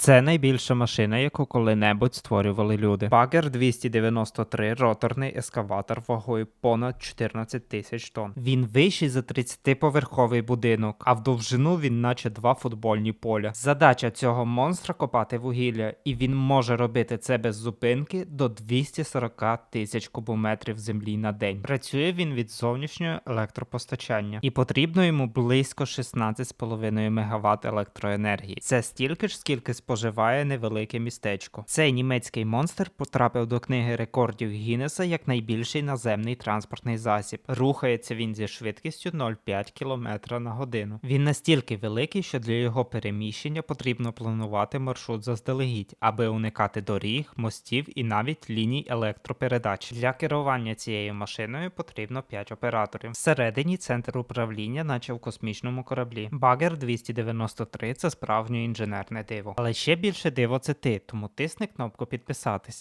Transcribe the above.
Це найбільша машина, яку коли-небудь створювали люди. Багер 293 роторний ескаватор вагою понад 14 тисяч тонн. Він вищий за 30-поверховий будинок, а в довжину він наче два футбольні поля. Задача цього монстра копати вугілля, і він може робити це без зупинки до 240 тисяч кубометрів землі на день. Працює він від зовнішнього електропостачання, і потрібно йому близько 16,5 МВт електроенергії. Це стільки ж, скільки споживає невелике містечко. Цей німецький монстр потрапив до книги рекордів Гіннеса як найбільший наземний транспортний засіб. Рухається він зі швидкістю 0,5 км на годину. Він настільки великий, що для його переміщення потрібно планувати маршрут заздалегідь, аби уникати доріг, мостів і навіть ліній електропередач. Для керування цією машиною потрібно 5 операторів. Всередині центр управління, наче в космічному кораблі. Багер 293 це справжнє інженерне диво. Але ще більше диво це ти, тому тисни кнопку підписатись.